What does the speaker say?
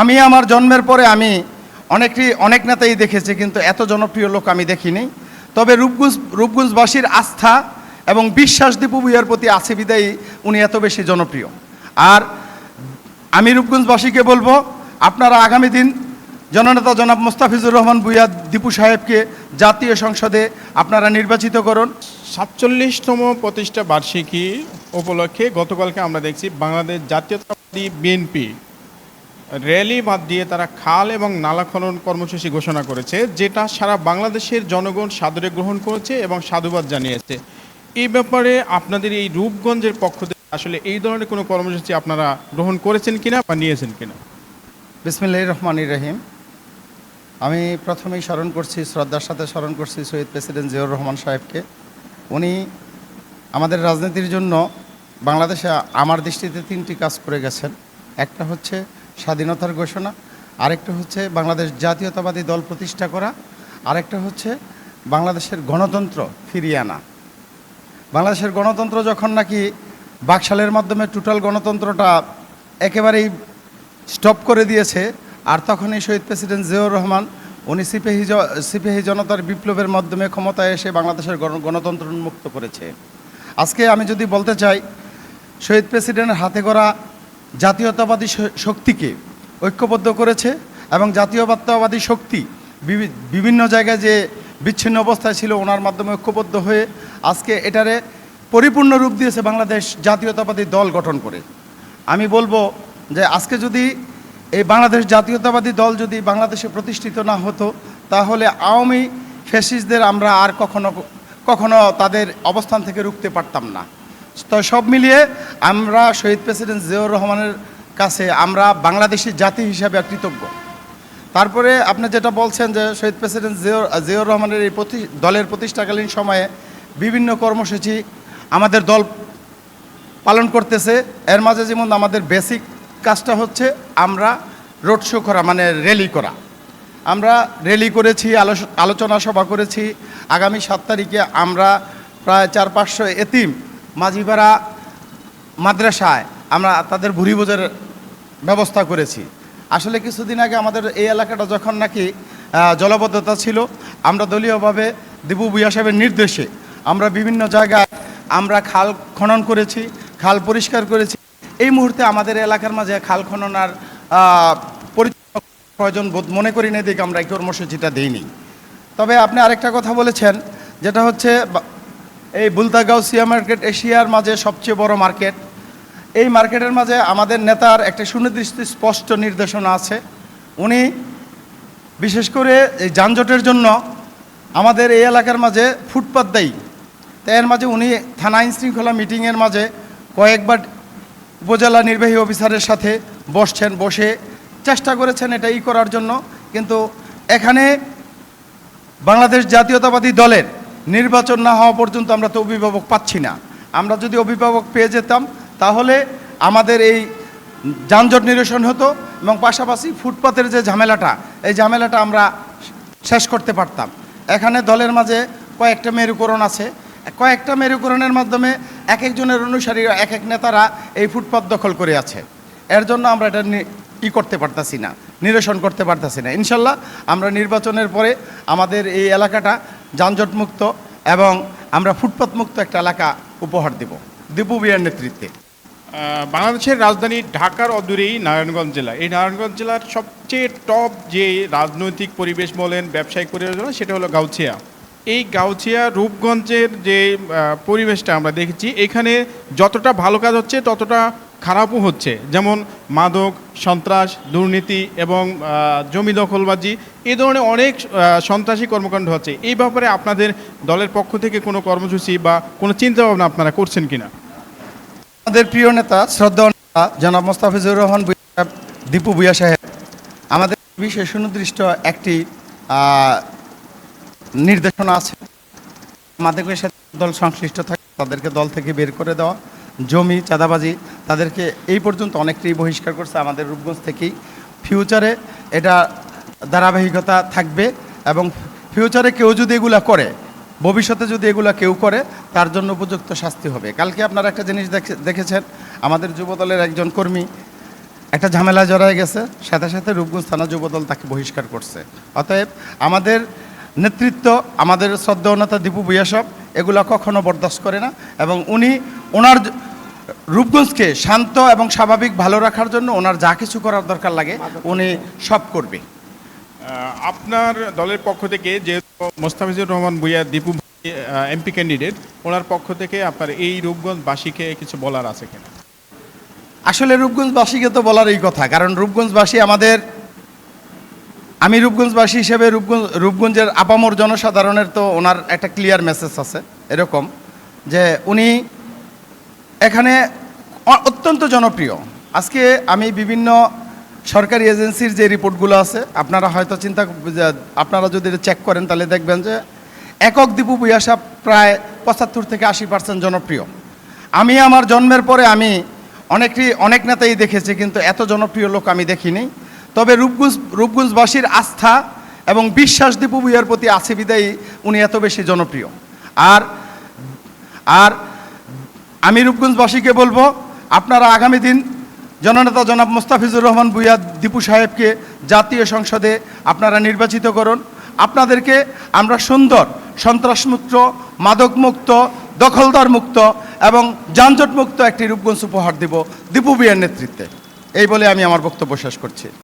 আমি আমার জন্মের পরে আমি অনেকটি, অনেক নেতাই দেখেছি, কিন্তু এত জনপ্রিয় লোক আমি দেখিনি। তবে রূপগঞ্জ, রূপগঞ্জবাসীর আস্থা এবং বিশ্বাস দীপু ভুইয়ার প্রতি আছে বিদায়ী, উনি এত বেশি জনপ্রিয়। আর আমি রূপগঞ্জবাসীকে বলব, আপনারা আগামী দিন জননেতা জনাব মোস্তাফিজুর রহমান ভুইয়া দীপু সাহেবকে জাতীয় সংসদে আপনারা নির্বাচিত করুন। সাতচল্লিশতম প্রতিষ্ঠা বার্ষিকী উপলক্ষে গতকালকে আমরা দেখছি বাংলাদেশ জাতীয়তাবাদী বিএনপি র্যালি বাদ দিয়ে তারা খাল এবং নালা খনন কর্মসূচি ঘোষণা করেছে, যেটা সারা বাংলাদেশের জনগণ সাদরে গ্রহণ করেছে এবং সাধুবাদ জানিয়েছে। এই ব্যাপারে আপনাদের এই রূপগঞ্জের পক্ষ থেকে আসলে এই ধরনের কোনো কর্মসূচি আপনারা গ্রহণ করেছেন কিনা বা নিয়েছেন কিনা? বিসমিল্লাহ রহমান রহিম। আমি প্রথমেই স্মরণ করছি, শ্রদ্ধার সাথে স্মরণ করছি শহীদ প্রেসিডেন্ট জিয়াউর রহমান সাহেবকে। উনি আমাদের রাজনীতির জন্য বাংলাদেশে আমার দৃষ্টিতে তিনটি কাজ করে গেছেন। একটা হচ্ছে স্বাধীনতার ঘোষণা, আরেকটা হচ্ছে বাংলাদেশ জাতীয়তাবাদী দল প্রতিষ্ঠা করা, আরেকটা হচ্ছে বাংলাদেশের গণতন্ত্র ফিরিয়ে আনা। বাংলাদেশের গণতন্ত্র যখন নাকি বাকশালের মাধ্যমে টোটাল গণতন্ত্রটা একেবারেই স্টপ করে দিয়েছে, আর তখনই শহীদ প্রেসিডেন্ট জিয়াউর রহমান, উনি সিপাহী সিপাহী জনতার বিপ্লবের মাধ্যমে ক্ষমতায় এসে বাংলাদেশের গণ- গণতন্ত্র উন্মুক্ত করেছে। আজকে আমি যদি বলতে চাই, শহীদ প্রেসিডেন্টের হাতে করা জাতীয়তাবাদী শক্তিকে ঐক্যবদ্ধ করেছে এবং জাতীয়তাবাদী শক্তি বিভিন্ন জায়গায় যে বিচ্ছিন্ন অবস্থায় ছিল, ওনার মাধ্যমে ঐক্যবদ্ধ হয়ে আজকে এটারে পরিপূর্ণ রূপ দিয়েছে বাংলাদেশ জাতীয়তাবাদী দল গঠন করে। আমি বলব যে আজকে যদি এই বাংলাদেশ জাতীয়তাবাদী দল যদি বাংলাদেশে প্রতিষ্ঠিত না হতো, তাহলে আওয়ামী ফ্যাসিস্টদের আমরা আর কখনো কখনো তাদের অবস্থান থেকে রুখতে পারতাম না। তো সব মিলিয়ে আমরা শহীদ প্রেসিডেন্ট জিয়াউর রহমানের কাছে আমরা বাংলাদেশি জাতি হিসাবে কৃতজ্ঞ। তারপরে আপনি যেটা বলছেন যে শহীদ প্রেসিডেন্ট জিয়াউর জিয়াউর রহমানের এই প্রতি, দলের প্রতিষ্ঠাকালীন সময়ে বিভিন্ন কর্মসূচি আমাদের দল পালন করতেছে। এর মাঝে যেমন আমাদের বেসিক কাজটা হচ্ছে আমরা রোড শো করা মানে র্যালি করা। আমরা র্যালি করেছি আলোচনা সভা করেছি। আগামী সাত তারিখে আমরা প্রায় চার পাঁচশো এতিম মাঝিপাড়া মাদ্রাসায় আমরা তাদের ভুরি বোঝের ব্যবস্থা করেছি। আসলে কিছুদিন আগে আমাদের এই এলাকাটা যখন নাকি জলবদ্ধতা ছিল, আমরা দলীয়ভাবে দিবু ভুইয়া সাহেবের নির্দেশে আমরা বিভিন্ন জায়গায় আমরা খাল খনন করেছি, খাল পরিষ্কার করেছি। এই মুহূর্তে আমাদের এলাকার মাঝে খাল খনন আর প্রয়োজন বোধ মনে করি না দেখে আমরা এই কর্মসূচিটা দিইনি। তবে আপনি আরেকটা কথা বলেছেন, যেটা হচ্ছে এই বুলতাগাঁও সিয়া মার্কেট এশিয়ার মাঝে সবচেয়ে বড় মার্কেট। এই মার্কেটের মাঝে আমাদের নেতার একটা সুনির্দিষ্ট স্পষ্ট নির্দেশনা আছে। উনি বিশেষ করে এই যানজটের জন্য আমাদের এই এলাকার মাঝে ফুটপাত দেয়। তাই এর মাঝে উনি থানা আইন শৃঙ্খলা মিটিংয়ের মাঝে কয়েকবার উপজেলা নির্বাহী অফিসারের সাথে বসছেন, বসে চেষ্টা করেছেন এটা ই করার জন্য। কিন্তু এখানে বাংলাদেশ জাতীয়তাবাদী দলের নির্বাচন না হওয়া পর্যন্ত আমরা তো অভিভাবক পাচ্ছি না। আমরা যদি অভিভাবক পেয়ে যেতাম, তাহলে আমাদের এই যানজট নিরসন হতো এবং পাশাপাশি ফুটপাতের যে ঝামেলাটা, এই ঝামেলাটা আমরা শেষ করতে পারতাম। এখানে দলের মাঝে কয়েকটা মেরুকরণ আছে। কয়েকটা মেরুকরণের মাধ্যমে এক একজনের অনুসারী, এক এক নেতারা এই ফুটপাত দখল করে আছে। এর জন্য আমরা এটা ই করতে পারতাছি না, নিরসন করতে পারতাছি না। ইনশাল্লাহ আমরা নির্বাচনের পরে আমাদের এই এলাকাটা যানজটমুক্ত এবং আমরা ফুটপাত মুক্ত একটা এলাকা উপহার দেব। দীপু বিয়ার নেতৃত্বে। বাংলাদেশের রাজধানী ঢাকার অদূরেই নারায়ণগঞ্জ জেলা। এই নারায়ণগঞ্জ জেলার সবচেয়ে টপ যে রাজনৈতিক পরিবেশ বলেন, ব্যবসায়িক পরিবেশ বলেন, সেটা হলো গাউছিয়া। এই গাউছিয়া রূপগঞ্জের যে পরিবেশটা আমরা দেখেছি, এখানে যতটা ভালো কাজ হচ্ছে, ততটা খারাপও হচ্ছে। যেমন মাদক, সন্ত্রাস, দুর্নীতি এবং জমি দখলবাজি এই ধরনের অনেক সন্ত্রাসী কর্মকাণ্ড হচ্ছে। এই ব্যাপারে আপনাদের দলের পক্ষ থেকে কোনো কর্মসূচি বা কোনো চিন্তা ভাবনা আপনারা করছেন কিনা? আমাদের প্রিয় নেতা, শ্রদ্ধা নেতা, জনাব মোস্তাফিজুর রহমান দীপু ভুইয়া সাহেব, আমাদের বিশেষ সুনির্দিষ্ট একটি নির্দেশনা আছে। আমাদেরকে সাথে দল সংশ্লিষ্ট থাকে, তাদেরকে দল থেকে বের করে দেওয়া। জমি, চাঁদাবাজি তাদেরকে এই পর্যন্ত অনেকটাই বহিষ্কার করছে আমাদের রূপগঞ্জ থেকেই। ফিউচারে এটা ধারাবাহিকতা থাকবে এবং ফিউচারে কেউ যদি এগুলা করে, ভবিষ্যতে যদি এগুলা কেউ করে, তার জন্য উপযুক্ত শাস্তি হবে। কালকে আপনারা একটা জিনিস দেখে- দেখেছেন, আমাদের যুবদলের একজন কর্মী একটা ঝামেলা জড়ায় গেছে, সাথে সাথে রূপগঞ্জ থানা যুবদল তাকে বহিষ্কার করছে। অতএব আমাদের নেতৃত্ব, আমাদের শ্রদ্ধা দীপু ভূয়াসব এগুলো কখনো বরদাস্ত করে না এবং উনি ওনার রূপগঞ্জকে শান্ত এবং স্বাভাবিক ভালো রাখার জন্য ওনার যা কিছু করার দরকার লাগে উনি সব করবে আপনার দলের পক্ষ থেকে যেহেতু মোস্তাফিজুর রহমান ভুইয়া দীপু এমপি ক্যান্ডিডেট ওনার পক্ষ থেকে আপনার এই রূপগঞ্জবাসীকে কিছু বলার আছে কিনা? আসলে রূপগঞ্জবাসীকে তো বলারই কথা কারণ রূপগঞ্জবাসী আমাদের আমি রূপগঞ্জবাসী হিসেবে রূপগঞ্জ রূপগঞ্জের আপামর জনসাধারণের তো ওনার একটা ক্লিয়ার মেসেজ আছে এরকম যে উনি এখানে অত্যন্ত জনপ্রিয়। আজকে আমি বিভিন্ন সরকারি এজেন্সির যে রিপোর্টগুলো আছে, আপনারা হয়তো চিন্তা আপনারা যদি চেক করেন, তাহলে দেখবেন যে একক দীপু বুয়াসা প্রায় পঁচাত্তর থেকে আশি পার্সেন্ট জনপ্রিয়। আমি আমার জন্মের পরে আমি অনেকই অনেক নেতাই দেখেছি, কিন্তু এত জনপ্রিয় লোক আমি দেখিনি। তবে রূপগঞ্জ, রূপগঞ্জবাসীর আস্থা এবং বিশ্বাস দীপু ভুইয়ার প্রতি আছে বিদায়ী উনি এত বেশি জনপ্রিয়। আর আর আমি রূপগঞ্জবাসীকে বলব, আপনারা আগামী দিন জননেতা জনাব মোস্তাফিজুর রহমান ভুইয়া দীপু সাহেবকে জাতীয় সংসদে আপনারা নির্বাচিত করুন। আপনাদেরকে আমরা সুন্দর, সন্ত্রাসমুক্ত, মাদকমুক্ত, দখলদার মুক্ত এবং যানজট মুক্ত একটি রূপগঞ্জ উপহার দিব দীপু ভুইয়ার নেতৃত্বে। এই বলে আমি আমার বক্তব্য শেষ করছি।